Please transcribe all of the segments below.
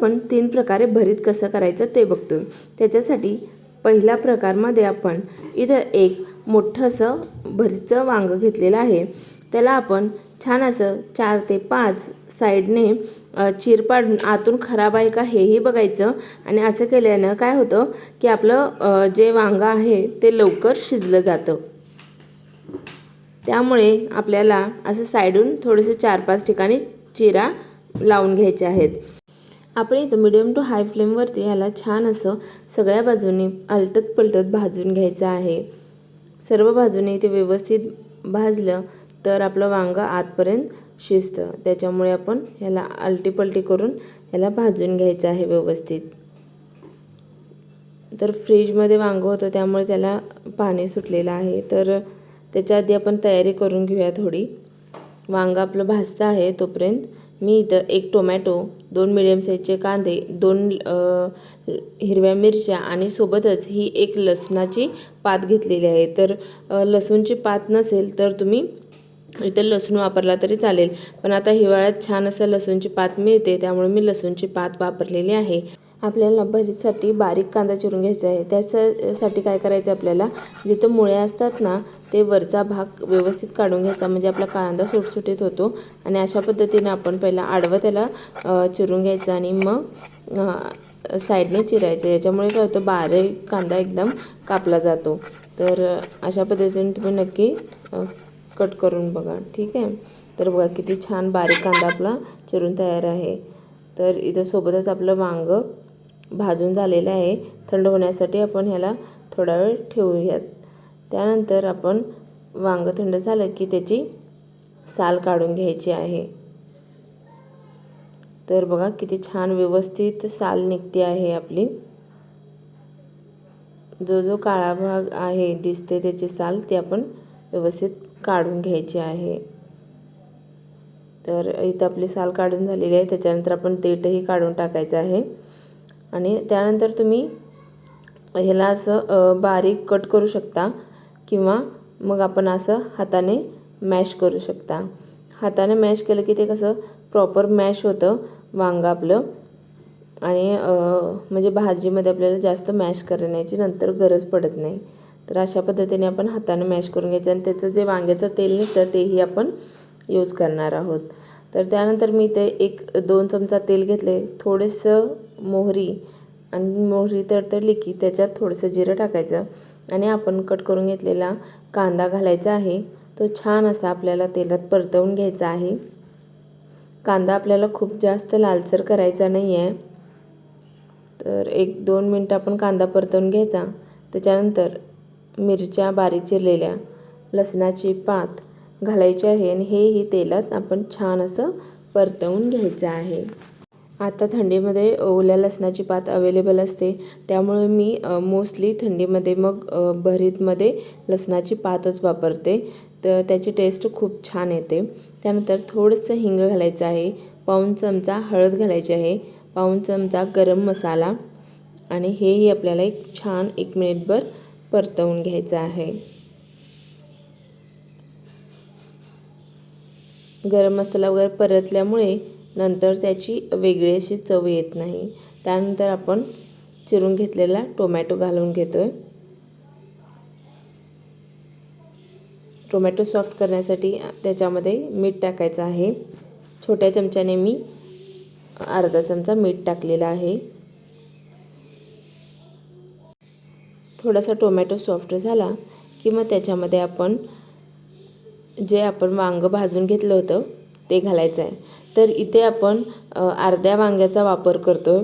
आपण तीन प्रकारे भरीत कसं करायचं ते बघतोय. त्याच्यासाठी पहिल्या प्रकारमध्ये आपण इथं एक मोठं असं भरीतचं वांगं घेतलेलं आहे. त्याला आपण छान असं चार ते पाच साईडने चिरपाडून चीर पाडून आतून खराब आहे का हेही बघायचं. आणि असं केल्यानं काय होतं की आपलं जे वांगं आहे ते लवकर शिजलं जातं. त्यामुळे आपल्याला असं साईडून थोडेसे चार पाच ठिकाणी चिरा लावून घ्यायचे आहेत. आपण इथं मिडियम टू हाय फ्लेमवरती ह्याला छान असं सगळ्या बाजूने आलटत पलटत भाजून घ्यायचं आहे. सर्व बाजूने ते व्यवस्थित भाजलं तर आपलं वांगं आतपर्यंत शिजतं. त्याच्यामुळे आपण ह्याला आलटीपलटी करून ह्याला भाजून घ्यायचं आहे व्यवस्थित. तर फ्रीजमध्ये वांगं होतं त्यामुळे त्याला पाणी सुटलेलं आहे. तर त्याच्या आधी आपण तयारी करून घेऊया थोडी. वांगं आपलं भाजतं आहे तोपर्यंत मी इथं एक टोमॅटो दोन मिडियम साईजचे कांदे दोन हिरव्या मिरच्या आणि सोबतच ही एक लसणाची पात घेतलेली आहे. तर लसूणची पात नसेल तर तुम्ही इथं लसूण वापरला तरी चालेल. पण आता हिवाळ्यात छान असं लसूणची पात मिळते त्यामुळे मी लसूणची पात वापरलेली आहे. आपल्याला भरीसाठी बारीक कांदा चिरून घ्यायचा आहे. त्याच्यासाठी काय करायचं आपल्याला? जिथं मुळे असतात ना ते वरचा भाग व्यवस्थित काढून घ्यायचा. म्हणजे आपला कांदा सुटसुटीत होतो. आणि अशा पद्धतीने आपण पहिला आडवं त्याला चिरून घ्यायचं आणि मग साईडने चिरायचं. याच्यामुळे काय होतं? बारीक कांदा एकदम कापला जातो. तर अशा पद्धतीने तुम्ही नक्की कट करून बघा. ठीक आहे? तर बघा किती छान बारीक कांदा आपला चिरून तयार आहे. तर इथं सोबतच आपलं वांगं भाजून झालेलं आहे. थंड होण्यासाठी आपण ह्याला थोडा वेळ ठेवूयात. त्यानंतर आपण वांगं थंड झालं की त्याची साल काढून घ्यायची आहे. तर बघा किती छान व्यवस्थित साल निघते आहे आपली. जो जो काळा भाग आहे दिसते त्याची साल ती आपण व्यवस्थित काढून घ्यायची आहे. तर इथं आपली साल काढून झालेली आहे. त्याच्यानंतर आपण देठही काढून टाकायचं आहे. आणि त्यानंतर तुम्ही ह्याला असं बारीक कट करू शकता किंवा मग आपण असं हाताने मॅश करू शकता. हाताने मॅश केलं की ते कसं प्रॉपर मॅश होतं वांगं आपलं. आणि म्हणजे भाजीमध्ये आपल्याला जास्त मॅश करण्याची नंतर गरज पडत नाही. तर अशा पद्धतीने आपण हाताने मॅश करून घ्यायचं आणि त्याचं जे वांग्याचं तेल निघतं तेही आपण यूज करणार आहोत. तर त्यानंतर मी ते एक दोन चमचा तेल घेतले. थोडेसं मोहरी आणि मोहरी तडतडली की त्याच्यात थोडंसं जिरं टाकायचं आणि आपण कट करून घेतलेला कांदा घालायचा आहे. तो छान असा आपल्याला तेलात परतवून घ्यायचा आहे. कांदा आपल्याला खूप जास्त लालसर करायचा नाही आहे तर एक दोन मिनटं आपण कांदा परतवून घ्यायचा. त्याच्यानंतर मिरच्या बारीक चिरलेल्या लसणाची पात घालायची आहे आणि हेही तेलात आपण छान असं परतवून घ्यायचं आहे. आता थंडीमध्ये ओल्या लसणाची पात अवेलेबल असते. त्यामुळे मी मोस्टली थंडीमध्ये मग भरीतमध्ये लसणाची पातच वापरते. तर त्याची टेस्ट खूप छान येते. त्यानंतर थोडंसं हिंग घालायचं आहे. पाऊण चमचा हळद घालायची आहे. पाऊण चमचा गरम मसाला. आणि हेही आपल्याला एक छान एक मिनिटभर परतवून घ्यायचं आहे. गरम मसाला वगैरे परतल्यामुळे नंतर त्याची वेगळी अशी चव येत नाही. त्यानंतर आपण चिरून घेतलेला टोमॅटो घालून घेतो आहे टोमॅटो सॉफ्ट करण्यासाठी त्याच्यामध्ये मीठ टाकायचं आहे. छोट्या चमच्याने मी अर्धा चमचा मीठ टाकलेला आहे. थोडासा टोमॅटो सॉफ्ट झाला की मग त्याच्यामध्ये आपण जे आपण वांगं भाजून घेतलं होतं ते घालायचं आहे. तर इथे आपण अर्ध्या वांग्याचा वापर करतो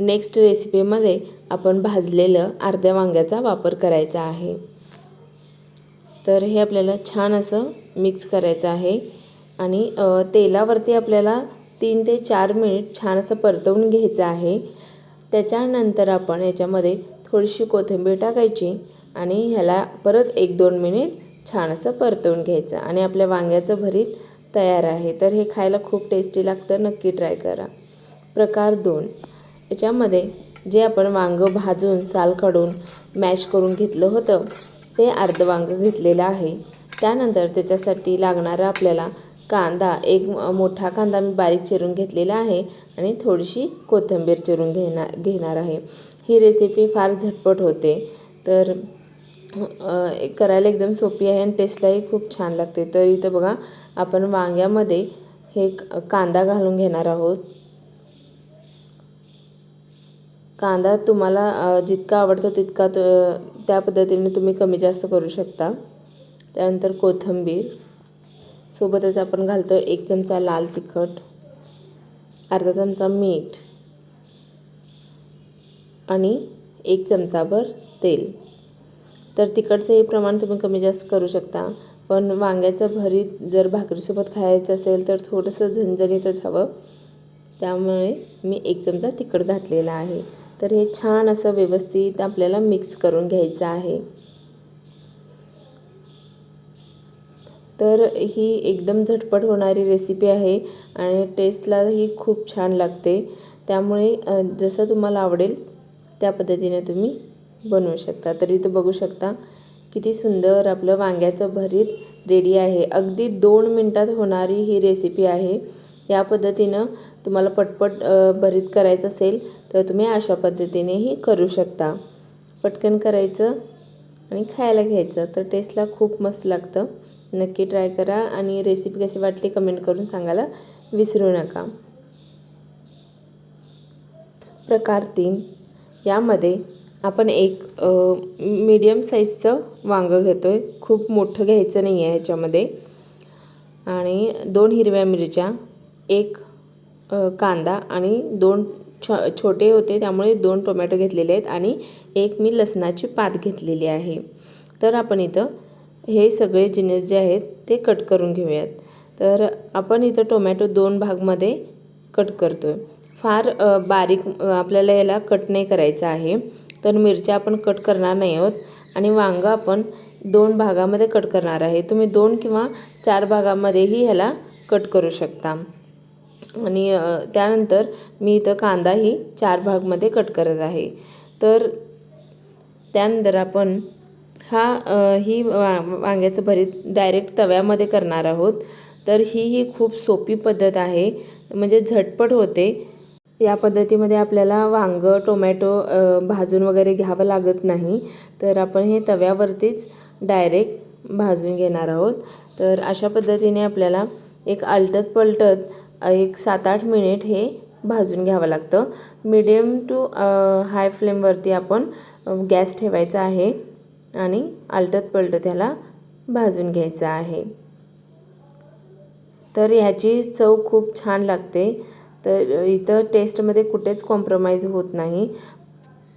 नेक्स्ट रेसिपीमध्ये आपण भाजलेलं अर्ध्या वांग्याचा वापर करायचा आहे. तर हे आपल्याला छान असं मिक्स करायचं आहे. आणि तेलावरती आपल्याला तीन ते चार मिनिट छान असं परतवून घ्यायचं आहे. त्याच्यानंतर आपण याच्यामध्ये थोडीशी कोथिंबीर टाकायची आणि ह्याला परत एक दोन मिनिट छान असं परतवून घ्यायचं. आणि आपल्या वांग्याचं भरीत तयार आहे. तर हे खायला खूप टेस्टी लागतं. नक्की ट्राय करा. प्रकार दोन. याच्यामध्ये जे आपण वांगं भाजून साल काढून मॅश करून घेतलं होतं ते अर्ध वांगं घेतलेलं आहे. त्यानंतर त्याच्यासाठी लागणारा आपल्याला कांदा एक मोठा कांदा मी बारीक चिरून घेतलेला आहे आणि थोडीशी कोथिंबीर चिरून घेणार घेणार आहे. ही रेसिपी फार झटपट होते. तर करायला एकदम सोपी आहे आणि टेस्टलाही खूप छान लागते. तर इथं बघा आपण वांग्यामध्ये हे कांदा घालून घेणार आहोत. कांदा तुम्हाला जितका आवडतो तितका तो त्या पद्धतीने तुम्ही कमी जास्त करू शकता. त्यानंतर कोथिंबीर. सोबतच आपण घालतो एक चमचा लाल तिखट अर्धा चमचा मीठ आणि एक चमचाभर तेल. तर तिखटचं हे प्रमाण तुम्ही कमी जास्त करू शकता. पण वांग्याचं भरीत जर भाकरीसोबत खायचं असेल तर थोडंसं झणझणीतच हवं. त्यामुळे मी एक चमचा तिखट घातलेला आहे. तर हे छान असं व्यवस्थित आपल्याला मिक्स करून घ्यायचं आहे. तर ही एकदम झटपट होणारी रेसिपी आहे आणि टेस्टला ही खूप छान लागते. त्यामुळे जसं तुम्हाला आवडेल त्या पद्धतीने तुम्ही बनवू शकता. तर इथं बघू शकता किती सुंदर आपलं वांग्याचं भरीत रेडी आहे. अगदी दोन मिनटात होणारी ही रेसिपी आहे. या पद्धतीनं तुम्हाला पटपट भरीत करायचं असेल तर तुम्ही अशा पद्धतीनेही करू शकता. पटकन करायचं आणि खायला घ्यायचं. तर टेस्टला खूप मस्त लागतं. नक्की ट्राय करा आणि रेसिपी कशी वाटली कमेंट करून सांगायला विसरू नका. प्रकार तीन. यामध्ये आपण एक मीडियम साईजचं वांगं घेतो आहे खूप मोठं घ्यायचं नाही आहे ह्याच्यामध्ये. आणि दोन हिरव्या मिरच्या एक कांदा आणि दोन छो छोटे होते त्यामुळे दोन टोमॅटो घेतलेले आहेत आणि एक मी लसणाची पात घेतलेली आहे. तर आपण इथं हे सगळे जिन्नस जे आहेत ते कट करून घेऊयात. तर आपण इथं टोमॅटो दोन भागमध्ये कट करतो आहे फार बारीक आपल्याला याला कट नाही करायचं आहे. तर मिरच्या आपण कट करणार नाही आहोत. आणि वांगं आपण दोन भागामध्ये कट करणार आहे. तुम्ही दोन किंवा चार भागामध्येही ह्याला कट करू शकता. आणि त्यानंतर मी इथं कांदाही चार भागमध्ये कट करत आहे. तर त्यानंतर आपण हा ही वा वांग्याचं भरीत डायरेक्ट तव्यामध्ये करणार आहोत. तर ही ही खूप सोपी पद्धत आहे. म्हणजे झटपट होते. या पद्धतीमध्ये आपल्याला वांगं टोमॅटो भाजून वगैरे घ्यावं लागत नाही. तर आपण हे तव्यावरतीच डायरेक्ट भाजून घेणार आहोत. तर अशा पद्धतीने आपल्याला एक आलटत पलटत एक सात आठ मिनिट हे भाजून घ्यावं लागतं. मीडियम टू हाय फ्लेमवरती आपण गॅस ठेवायचा आहे आणि आलटत पलटत ह्याला भाजून घ्यायचं आहे. तर ह्याची चव खूप छान लागते. तर इथं टेस्टमध्ये कुठेच कॉम्प्रोमाइज होत नाही.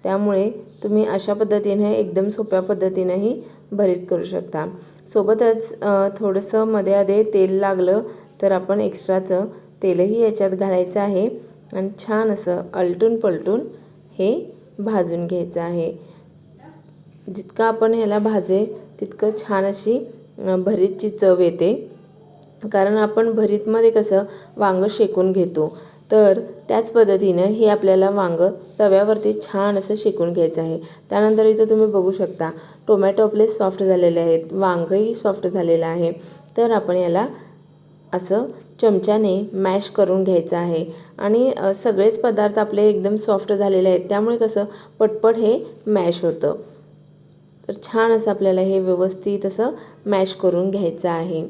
त्यामुळे तुम्ही अशा पद्धतीने एकदम सोप्या पद्धतीनेही भरीत करू शकता. सोबतच थोडंसं मध्ये आधे तेल लागलं तर आपण एक्स्ट्राचं तेलही याच्यात घालायचं आहे. आणि छान असं अलटून पलटून हे भाजून घ्यायचं आहे. जितकं आपण ह्याला भाजे तितकं छान अशी भरीतची चव येते. कारण आपण भरीतमध्ये कसं वांगं शेकून घेतो. तर त्याच पद्धतीनं हे आपल्याला वांगं तव्यावरती छान असं शेकून घ्यायचं आहे. त्यानंतर इथं तुम्ही बघू शकता टोमॅटो आपले सॉफ्ट झालेले आहेत वांगंही सॉफ्ट झालेलं आहे. तर आपण याला असं चमच्याने मॅश करून घ्यायचं आहे. आणि सगळेच पदार्थ आपले एकदम सॉफ्ट झालेले आहेत. त्यामुळे कसं पटपट हे मॅश होतं. तर छान असं आपल्याला हे व्यवस्थित असं मॅश करून घ्यायचं आहे.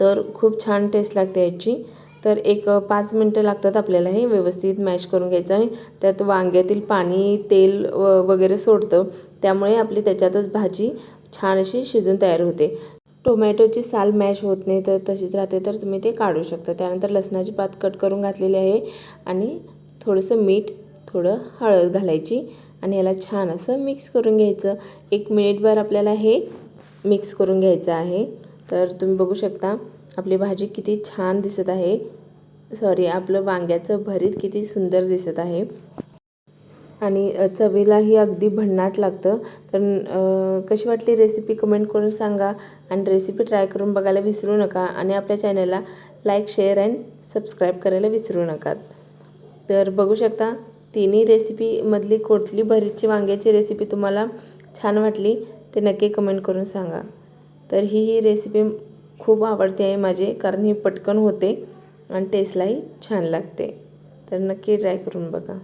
तर खूप छान टेस्ट लागते याची. तर एक पाच मिनटं लागतात आपल्याला हे व्यवस्थित मॅश करून घ्यायचं आणि त्यात वांग्यातील पाणी तेल व वगैरे सोडतं. त्यामुळे आपली त्याच्यातच भाजी छान अशी शिजून तयार होते. टोमॅटोची साल मॅश होत नाही तर तशीच राहते तर तुम्ही ते काढू शकता. त्यानंतर लसणाची पात कट करून घातलेली आहे आणि थोडंसं मीठ थोडं हळद घालायची आणि याला छान असं मिक्स करून घ्यायचं. एक मिनिटभर आपल्याला हे मिक्स करून घ्यायचं आहे. तर तुम्ही बघू शकता आपली भाजी किती छान दिसत आहे. सॉरी आपलं वांग्याचं भरीत किती सुंदर दिसत आहे. आणि चवीलाही अगदी भन्नाट लागतं. तर कशी वाटली रेसिपी कमेंट करून सांगा आणि रेसिपी ट्राय करून बघायला विसरू नका आणि आपल्या चॅनलला लाईक शेअर अँड सबस्क्राईब करायला विसरू नका. तर बघू शकता तिन्ही रेसिपीमधली कुठली भरीतची वांग्याची रेसिपी तुम्हाला छान वाटली ते नक्की कमेंट करून सांगा. तर ही ही रेसिपी खूप आवडते आहे माझी कारण ही पटकन होते आणि टेस्टलाही छान लागते. तर नक्की ट्राय करून बघा.